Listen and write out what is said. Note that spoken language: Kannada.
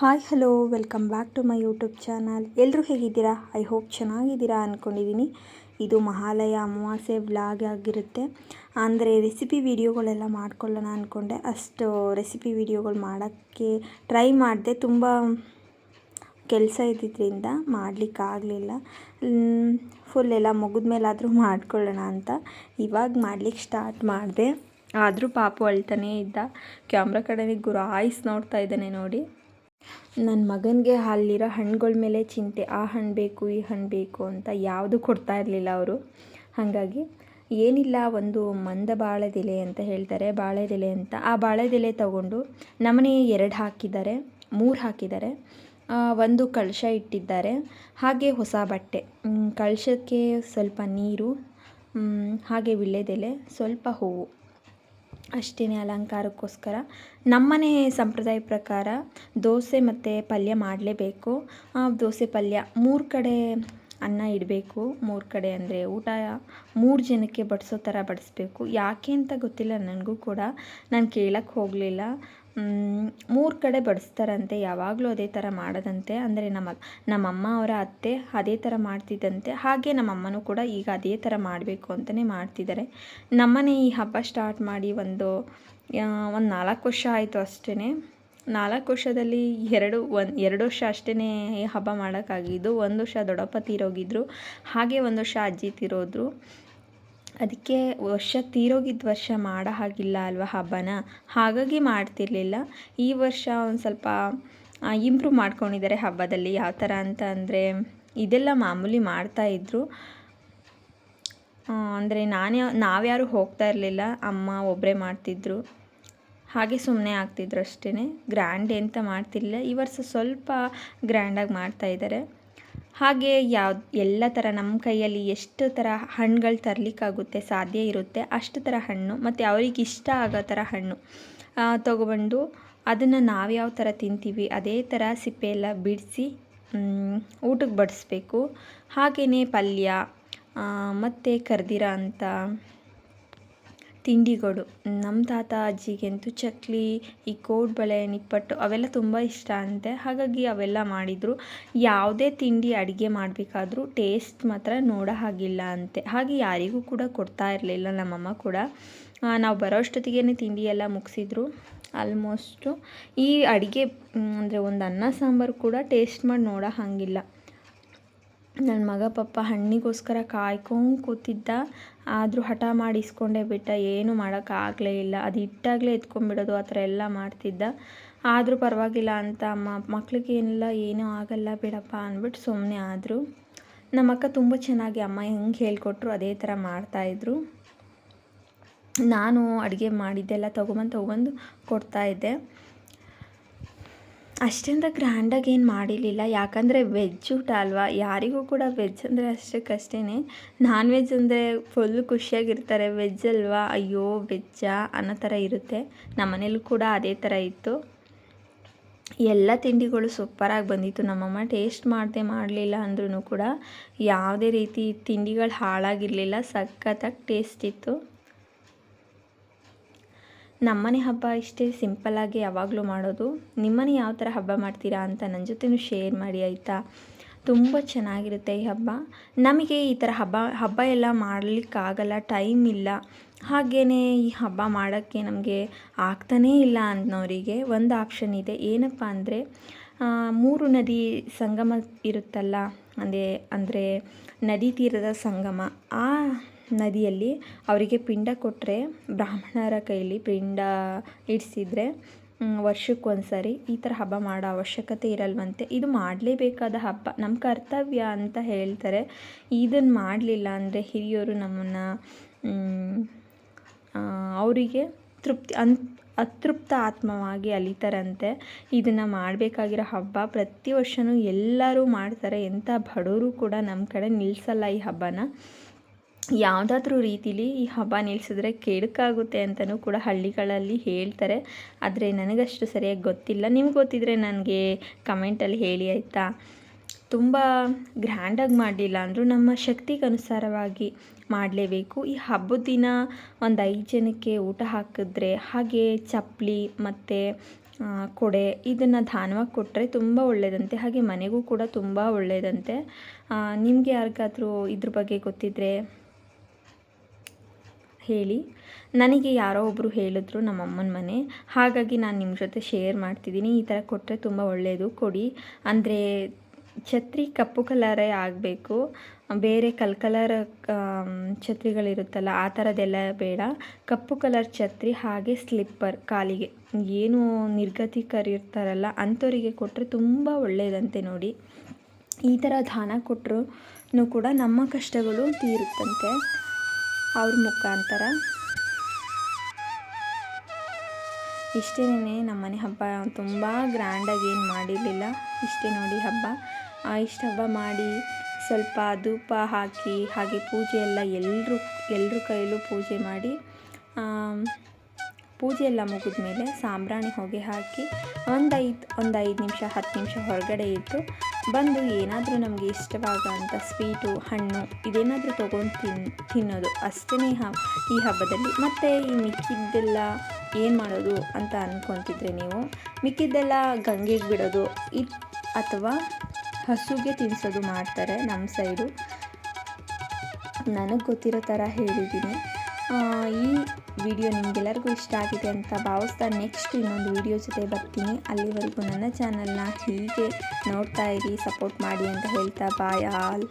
Hi hello welcome back to my YouTube channel ಎಲ್ಲರೂ ಹೇಗಿದ್ದೀರಾ? ಐ ಹೋಪ್ ಚೆನ್ನಾಗಿದ್ದೀರಾ ಅಂದ್ಕೊಂಡಿದ್ದೀನಿ ಇದು ಮಹಾಲಯ ಅಮಾವಾಸ್ಯೆ ವ್ಲಾಗ್ ಆಗಿರುತ್ತೆ. ಅಂದರೆ ರೆಸಿಪಿ ವೀಡಿಯೋಗಳೆಲ್ಲ ಮಾಡ್ಕೊಳ್ಳೋಣ ಅಂದ್ಕೊಂಡೆ ಅಷ್ಟು ರೆಸಿಪಿ ವೀಡಿಯೋಗಳು ಮಾಡೋಕ್ಕೆ ಟ್ರೈ ಮಾಡಿದೆ. ತುಂಬ ಕೆಲಸ ಇದ್ದಿದ್ದರಿಂದ ಮಾಡಲಿಕ್ಕಾಗಲಿಲ್ಲ ಫುಲ್ ಎಲ್ಲ ಮುಗಿದ ಮೇಲಾದರೂ ಮಾಡ್ಕೊಳ್ಳೋಣ ಅಂತ. ಇವಾಗ ಮಾಡ್ಲಿಕ್ಕೆ ಸ್ಟಾರ್ಟ್ ಮಾಡಿದೆ. ಆದರೂ ಪಾಪು ಅಳ್ತಾನೇ ಇದ್ದ. ಕ್ಯಾಮ್ರಾ ಕಡೆಗೆ ಗುರು ಆಯ್ಸ್ ನೋಡ್ತಾ ಇದ್ದಾನೆ ನೋಡಿ. ನನ್ನ ಮಗನಿಗೆ ಅಲ್ಲಿರೋ ಹಣ್ಣುಗಳ ಮೇಲೆ ಚಿಂತೆ, ಆ ಹಣ್ಣು ಬೇಕು, ಈ ಹಣ್ಣು ಬೇಕು ಅಂತ ಯಾವುದು ಕೊಡ್ತಾ ಇರಲಿಲ್ಲ ಅವರು. ಹಾಗಾಗಿ ಏನಿಲ್ಲ, ಒಂದು ಮಂದ ಬಾಳೆದೆಲೆ ಅಂತ ಹೇಳ್ತಾರೆ ಬಾಳೆದೆಲೆ ಅಂತ. ಆ ಬಾಳೆದೆಲೆ ತಗೊಂಡು ನಮ್ಮನೆ ಎರಡು ಹಾಕಿದ್ದಾರೆ, ಮೂರು ಹಾಕಿದ್ದಾರೆ. ಒಂದು ಕಳಶ ಇಟ್ಟಿದ್ದಾರೆ, ಹಾಗೆ ಹೊಸ ಬಟ್ಟೆ. ಕಳಶಕ್ಕೆ ಸ್ವಲ್ಪ ನೀರು ಹಾಗೆ ವಿಳ್ಯದೆಲೆ ಸ್ವಲ್ಪ ಹೂವು. ಅಷ್ಟೇ ಅಲಂಕಾರಕ್ಕೋಸ್ಕರ ನಮ್ಮನೆ ಸಂಪ್ರದಾಯ ಪ್ರಕಾರ ದೋಸೆ ಮತ್ತು ಪಲ್ಯ ಮಾಡಲೇಬೇಕು. ದೋಸೆ ಪಲ್ಯ ಮೂರು ಕಡೆ ಅನ್ನ ಇಡಬೇಕು. ಮೂರು ಕಡೆ ಅಂದರೆ ಊಟ ಮೂರು ಜನಕ್ಕೆ ಬಡಿಸೋ ಥರ ಬಡಿಸ್ಬೇಕು. ಯಾಕೆ ಅಂತ ಗೊತ್ತಿಲ್ಲ, ನನಗೂ ಕೂಡ. ನಾನು ಕೇಳಕ್ಕೆ ಹೋಗಲಿಲ್ಲ. ಮೂರು ಕಡೆ ಬಡಿಸ್ತಾರಂತೆ, ಯಾವಾಗಲೂ ಅದೇ ಥರ ಮಾಡದಂತೆ. ಅಂದರೆ ನಮ್ಮ, ನಮ್ಮಮ್ಮ ಅವರ ಅತ್ತೆ ಅದೇ ಥರ ಮಾಡ್ತಿದ್ದಂತೆ. ಹಾಗೆ ನಮ್ಮಮ್ಮನೂ ಕೂಡ ಈಗ ಅದೇ ಥರ ಮಾಡಬೇಕು ಅಂತಲೇ ಮಾಡ್ತಿದ್ದಾರೆ. ನಮ್ಮನೆ ಈ ಹಬ್ಬ ಸ್ಟಾರ್ಟ್ ಮಾಡಿ ಒಂದು ಒಂದು ನಾಲ್ಕು ವರ್ಷ ಆಯಿತು ಅಷ್ಟೇ ನಾಲ್ಕು ವರ್ಷದಲ್ಲಿ ಎರಡು, ಒಂದು, ಎರಡು ವರ್ಷ ಅಷ್ಟೇ ಹಬ್ಬ ಮಾಡೋಕ್ಕಾಗಿದ್ದು ಒಂದು ವರ್ಷ ದೊಡ್ಡಪ್ಪ ತೀರೋಗಿದ್ರು, ಹಾಗೆ ಒಂದು ವರ್ಷ ಅಜ್ಜಿ ತೀರೋದ್ರು. ಅದಕ್ಕೆ ವರ್ಷ ತೀರೋಗಿದ್ದ ವರ್ಷ ಮಾಡೋ ಹಾಗಿಲ್ಲ ಅಲ್ವಾ ಹಬ್ಬನ? ಹಾಗಾಗಿ ಮಾಡ್ತಿರಲಿಲ್ಲ. ಈ ವರ್ಷ ಒಂದು ಸ್ವಲ್ಪ ಇಂಪ್ರೂವ್ ಮಾಡ್ಕೊಂಡಿದ್ದಾರೆ ಹಬ್ಬದಲ್ಲಿ. ಯಾವ ಥರ ಅಂತ ಅಂದರೆ, ಇದೆಲ್ಲ ಮಾಮೂಲಿ ಮಾಡ್ತಾಯಿದ್ರು ಅಂದರೆ ನಾನೇ ನಾವ್ಯಾರು ಹೋಗ್ತಾ ಇರಲಿಲ್ಲ. ಅಮ್ಮ ಒಬ್ಬರೇ ಮಾಡ್ತಿದ್ರು. ಹಾಗೆ ಸುಮ್ಮನೆ ಆಗ್ತಿದ್ರು ಅಷ್ಟೇ ಗ್ರ್ಯಾಂಡ್ ಅಂತ ಮಾಡ್ತಿರಲಿಲ್ಲ. ಈ ವರ್ಷ ಸ್ವಲ್ಪ ಗ್ರ್ಯಾಂಡಾಗಿ ಮಾಡ್ತಾಯಿದ್ದಾರೆ ಹಾಗೆ ಯಾವ, ಎಲ್ಲ ಥರ ನಮ್ಮ ಕೈಯಲ್ಲಿ ಎಷ್ಟು ಥರ ಹಣ್ಣುಗಳು ತರಲಿಕ್ಕಾಗುತ್ತೆ ಸಾಧ್ಯ ಇರುತ್ತೆ ಅಷ್ಟು ಥರ ಹಣ್ಣು ಮತ್ತು ಅವ್ರಿಗೆ ಇಷ್ಟ ಆಗೋ ಥರ ಹಣ್ಣು. ತೊಗೊಬಂದು ಅದನ್ನು ನಾವು ಯಾವ ಥರ ತಿಂತೀವಿ ಅದೇ ಥರ ಸಿಪ್ಪೆ ಎಲ್ಲ ಬಿಡಿಸಿ ಊಟಕ್ಕೆ ಬಡಿಸ್ಬೇಕು. ಹಾಗೆಯೇ ಪಲ್ಯ ಮತ್ತು ಕರ್ದಿರೋ ಅಂಥ ತಿಂಡಿಗಳು. ನಮ್ಮ ತಾತ, ಅಜ್ಜಿಗಂತೂ ಚಕ್ಲಿ, ಈ ಕೋಡ್ಬಳೆ ನಿಪ್ಪಟ್ಟು ಅವೆಲ್ಲ ತುಂಬ ಇಷ್ಟ ಅಂತೆ. ಹಾಗಾಗಿ ಅವೆಲ್ಲ ಮಾಡಿದರು. ಯಾವುದೇ ತಿಂಡಿ ಅಡುಗೆ ಮಾಡಬೇಕಾದ್ರೂ ಟೇಸ್ಟ್ ಮಾತ್ರ ನೋಡೋ ಹಾಗಿಲ್ಲ ಅಂತೆ. ಹಾಗೆ ಯಾರಿಗೂ ಕೂಡ ಕೊಡ್ತಾ ಇರಲಿಲ್ಲ, ನಮ್ಮಮ್ಮ ಕೂಡ. ನಾವು ಬರೋ ಅಷ್ಟೊತ್ತಿಗೆ ತಿಂಡಿ ಎಲ್ಲ ಮುಗಿಸಿದ್ರು. ಆಲ್ಮೋಸ್ಟು ಈ ಅಡುಗೆ ಅಂದರೆ ಒಂದು ಅನ್ನ ಸಾಂಬಾರು ಕೂಡ ಟೇಸ್ಟ್ ಮಾಡಿ ನೋಡೋ ಹಾಗಿಲ್ಲ. ನನ್ನ ಮಗ ಪಪ್ಪ ಹಣ್ಣಿಗೋಸ್ಕರ ಕಾಯ್ಕೊಂಡು ಕೂತಿದ್ದ. ಆದರೂ ಹಠ ಮಾಡಿ ಇಸ್ಕೊಂಡೇ ಬಿಟ್ಟ. ಏನೂ ಮಾಡೋಕ್ಕಾಗಲೇ ಇಲ್ಲ. ಅದು ಇಟ್ಟಾಗಲೇ ಎತ್ಕೊಂಡ್ಬಿಡೋದು. ಆ ಥರ ಎಲ್ಲ ಮಾಡ್ತಿದ್ದ. ಆದರೂ ಪರವಾಗಿಲ್ಲ ಅಂತ ಅಮ್ಮ ಮಕ್ಳಿಗೇನಿಲ್ಲ ಏನೂ ಆಗಲ್ಲ ಬಿಡಪ್ಪ ಅಂದ್ಬಿಟ್ಟು ಸುಮ್ಮನೆ ಆದರು. ನಮ್ಮಕ್ಕ ತುಂಬ ಚೆನ್ನಾಗಿ ಅಮ್ಮ ಹೆಂಗೆ ಹೇಳ್ಕೊಟ್ರು ಅದೇ ಥರ ಮಾಡ್ತಾಯಿದ್ರು ನಾನು ಅಡುಗೆ ಮಾಡಿದ್ದೆಲ್ಲ ತೊಗೊಂಬಂದು ತೊಗೊಂಬಂದು ಕೊಡ್ತಾಯಿದ್ದೆ ಅಷ್ಟೊಂದು ಗ್ರ್ಯಾಂಡಾಗಿ ಏನು ಮಾಡಿರಲಿಲ್ಲ. ಯಾಕಂದರೆ ವೆಜ್ ಊಟ ಅಲ್ವಾ? ಯಾರಿಗೂ ಕೂಡ ವೆಜ್ ಅಂದರೆ ಅಷ್ಟಕ್ಕಷ್ಟೇ ನಾನ್ ವೆಜ್ ಅಂದರೆ ಫುಲ್ ಖುಷಿಯಾಗಿರ್ತಾರೆ. ವೆಜ್ ಅಲ್ವಾ? ಅಯ್ಯೋ ವೆಜ್ಜಾ ಅನ್ನೋ ಥರ ಇರುತ್ತೆ. ನಮ್ಮನೇಲೂ ಕೂಡ ಅದೇ ಥರ ಇತ್ತು. ಎಲ್ಲ ತಿಂಡಿಗಳು ಸೂಪರಾಗಿ ಬಂದಿತ್ತು. ನಮ್ಮಮ್ಮ ಟೇಸ್ಟ್ ಮಾಡದೆ ಮಾಡಲಿಲ್ಲ ಅಂದ್ರೂ ಕೂಡ. ಯಾವುದೇ ರೀತಿ ತಿಂಡಿಗಳು ಹಾಳಾಗಿರಲಿಲ್ಲ. ಸಖತ್ತಾಗಿ ಟೇಸ್ಟ್ ಇತ್ತು. ನಮ್ಮನೆ ಹಬ್ಬ ಇಷ್ಟೇ ಸಿಂಪಲ್ಲಾಗಿ ಯಾವಾಗಲೂ ಮಾಡೋದು. ನಿಮ್ಮನೆ ಯಾವ ಥರ ಹಬ್ಬ ಮಾಡ್ತೀರಾ ಅಂತ ನನ್ನ ಜೊತೆನೂ ಶೇರ್ ಮಾಡಿ ಆಯಿತಾ? ತುಂಬ ಚೆನ್ನಾಗಿರುತ್ತೆ ಈ ಹಬ್ಬ. ನಮಗೆ ಈ ಥರ ಹಬ್ಬ ಹಬ್ಬ ಎಲ್ಲ ಮಾಡಲಿಕ್ಕಾಗಲ್ಲ ಟೈಮ್ ಇಲ್ಲ. ಹಾಗೇ ಈ ಹಬ್ಬ ಮಾಡೋಕ್ಕೆ ನಮಗೆ ಆಗ್ತಾನೇ ಇಲ್ಲ ಅನ್ನೋರಿಗೆ ಒಂದು ಆಪ್ಷನ್ ಇದೆ. ಏನಪ್ಪ ಅಂದರೆ ಮೂರು ನದಿ ಸಂಗಮ ಇರುತ್ತಲ್ಲ, ಅಂದರೆ ಅಂದರೆ ನದಿ ತೀರದ ಸಂಗಮ. ಆ ನದಿಯಲ್ಲಿ ಅವರಿಗೆ ಪಿಂಡ ಕೊಟ್ಟರೆ ಬ್ರಾಹ್ಮಣರ ಕೈಯಲ್ಲಿ ಪಿಂಡ ಇಡಿಸಿದ್ರೆ ವರ್ಷಕ್ಕೊಂದು ಸಾರಿ ಈ ಥರ ಹಬ್ಬ ಮಾಡೋ ಅವಶ್ಯಕತೆ ಇರಲ್ವಂತೆ. ಇದು ಮಾಡಲೇಬೇಕಾದ ಹಬ್ಬ. ನಮ್ಮ ಕರ್ತವ್ಯ ಅಂತ ಹೇಳ್ತಾರೆ. ಇದನ್ನು ಮಾಡಲಿಲ್ಲ ಅಂದರೆ ಹಿರಿಯರು ನಮ್ಮನ್ನು ಅವರಿಗೆ ತೃಪ್ತಿ, ಅನ್, ಅತೃಪ್ತ ಆತ್ಮವಾಗಿ ಅಲಿತಾರಂತೆ. ಇದನ್ನು ಮಾಡಬೇಕಾಗಿರೋ ಹಬ್ಬ. ಪ್ರತಿ ವರ್ಷವೂ ಎಲ್ಲರೂ ಮಾಡ್ತಾರೆ. ಎಂಥ ಬಡವರು ಕೂಡ ನಮ್ಮ ಕಡೆ ನಿಲ್ಲಿಸಲ್ಲ ಈ ಹಬ್ಬನ. ಯಾವುದಾದ್ರೂ ರೀತಿಲಿ ಈ ಹಬ್ಬ ನಿಲ್ಲಿಸಿದ್ರೆ ಕೆಡುಕಾಗುತ್ತೆ ಅಂತಲೂ ಕೂಡ ಹಳ್ಳಿಗಳಲ್ಲಿ ಹೇಳ್ತಾರೆ. ಆದರೆ ನನಗಷ್ಟು ಸರಿಯಾಗಿ ಗೊತ್ತಿಲ್ಲ. ನಿಮ್ಗೆ ಗೊತ್ತಿದ್ರೆ ನನಗೆ ಕಮೆಂಟಲ್ಲಿ ಹೇಳಿ, ಆಯಿತಾ? ತುಂಬ ಗ್ರ್ಯಾಂಡಾಗಿ ಮಾಡಲಿಲ್ಲ ಅಂದರೂ ನಮ್ಮ ಶಕ್ತಿಗೆ ಅನುಸಾರವಾಗಿ ಮಾಡಲೇಬೇಕು. ಈ ಹಬ್ಬದ ದಿನ ಒಂದು ಐದು ಜನಕ್ಕೆ ಊಟ ಹಾಕಿದ್ರೆ ಹಾಗೆ ಚಪ್ಪಲಿ ಮತ್ತು ಕೊಡೆ ಇದನ್ನು ದಾನವಾಗಿ ಕೊಟ್ಟರೆ ತುಂಬ ಒಳ್ಳೆಯದಂತೆ ಹಾಗೆ ಮನೆಗೂ ಕೂಡ ತುಂಬ ಒಳ್ಳೆಯದಂತೆ ನಿಮಗೆ ಯಾರಿಗಾದರೂ ಇದ್ರ ಬಗ್ಗೆ ಗೊತ್ತಿದ್ದರೆ ಹೇಳಿ. ನನಗೆ ಯಾರೋ ಒಬ್ಬರು ಹೇಳಿದ್ರು ನಮ್ಮ ಅಮ್ಮನ ಮನೆ. ಹಾಗಾಗಿ ನಾನು ನಿಮ್ಮ ಜೊತೆ ಶೇರ್ ಮಾಡ್ತಿದ್ದೀನಿ. ಈ ಥರ ಕೊಟ್ಟರೆ ತುಂಬ ಒಳ್ಳೆಯದು ಕೊಡಿ. ಅಂದರೆ ಛತ್ರಿ ಕಪ್ಪು ಕಲರೇ ಆಗಬೇಕು. ಬೇರೆ ಕಲ್ ಕಲರ್ ಛತ್ರಿಗಳಿರುತ್ತಲ್ಲ, ಆ ಥರದ್ದೆಲ್ಲ ಬೇಡ. ಕಪ್ಪು ಕಲರ್ ಛತ್ರಿ, ಹಾಗೆ ಸ್ಲಿಪ್ಪರ್ ಕಾಲಿಗೆ. ಏನು ನಿರ್ಗತಿಕರಿರ್ತಾರಲ್ಲ, ಅಂಥವರಿಗೆ ಕೊಟ್ಟರೆ ತುಂಬ ಒಳ್ಳೆಯದಂತೆ ನೋಡಿ. ಈ ಥರ ದಾನ ಕೊಟ್ಟರು ಕೂಡ ನಮ್ಮ ಕಷ್ಟಗಳು ತೀರುತ್ತಂತೆ. ಅವ್ರ ಮುಖಾಂತರ. ಇಷ್ಟೇನೆ ನಮ್ಮನೆ ಹಬ್ಬ ತುಂಬ ಗ್ರ್ಯಾಂಡಾಗಿ ಏನು ಮಾಡಿರಲಿಲ್ಲ. ಇಷ್ಟೇ ನೋಡಿ ಹಬ್ಬ. ಇಷ್ಟು ಹಬ್ಬ ಮಾಡಿ ಸ್ವಲ್ಪ ಧೂಪ ಹಾಕಿ, ಹಾಗೆ ಪೂಜೆ ಎಲ್ಲ ಎಲ್ಲರೂ ಎಲ್ಲರ ಕೈಯಲ್ಲೂ ಪೂಜೆ ಮಾಡಿ ಪೂಜೆ ಎಲ್ಲ ಮುಗಿದ ಮೇಲೆ ಸಾಂಬ್ರಾಣಿ ಹೊಗೆ ಹಾಕಿ ಒಂದು ಐದು ಒಂದು ಐದು ನಿಮಿಷ, ಹತ್ತು ನಿಮಿಷ ಹೊರಗಡೆ ಇಟ್ಟು ಬಂದು ಏನಾದರೂ ನಮಗೆ ಇಷ್ಟವಾಗುವಂಥ ಸ್ವೀಟು, ಹಣ್ಣು ಇದೇನಾದರೂ ತೊಗೊಂಡು ತಿನ್, ತಿನ್ನೋದು. ಅಷ್ಟೇ ಈ ಹಬ್ಬದಲ್ಲಿ. ಮತ್ತು ಈ ಮಿಕ್ಕಿದ್ದೆಲ್ಲ ಏನು ಮಾಡೋದು ಅಂತ ಅಂದ್ಕೊತಿದ್ರೆ ನೀವು, ಮಿಕ್ಕಿದ್ದೆಲ್ಲ ಗಂಗೆಗೆ ಬಿಡೋದು, ಇದು ಅಥವಾ ಹಸುಗೆ ತಿನ್ನಿಸೋದು ಮಾಡ್ತಾರೆ ನಮ್ಮ ಸೈಡು. ನನಗೆ ಗೊತ್ತಿರೋ ಥರ ಹೇಳಿದ್ದೀನಿ. ಈ ವಿಡಿಯೋ ನಿಮಗೆಲ್ಲರಿಗೂ ಇಷ್ಟ ಆಗಿದೆ ಅಂತ ಭಾವಿಸ್ತಾ ನೆಕ್ಸ್ಟ್ ಇನ್ನೊಂದು ವಿಡಿಯೋ ಜೊತೆ ಬರ್ತೀನಿ. ಅಲ್ಲಿವರೆಗೂ ನನ್ನ ಚಾನಲ್ನ ಹೀಗೆ ನೋಡ್ತಾ ಇರಿ ಸಪೋರ್ಟ್ ಮಾಡಿ ಅಂತ ಹೇಳ್ತಾ ಬಾಯ್ ಆಲ್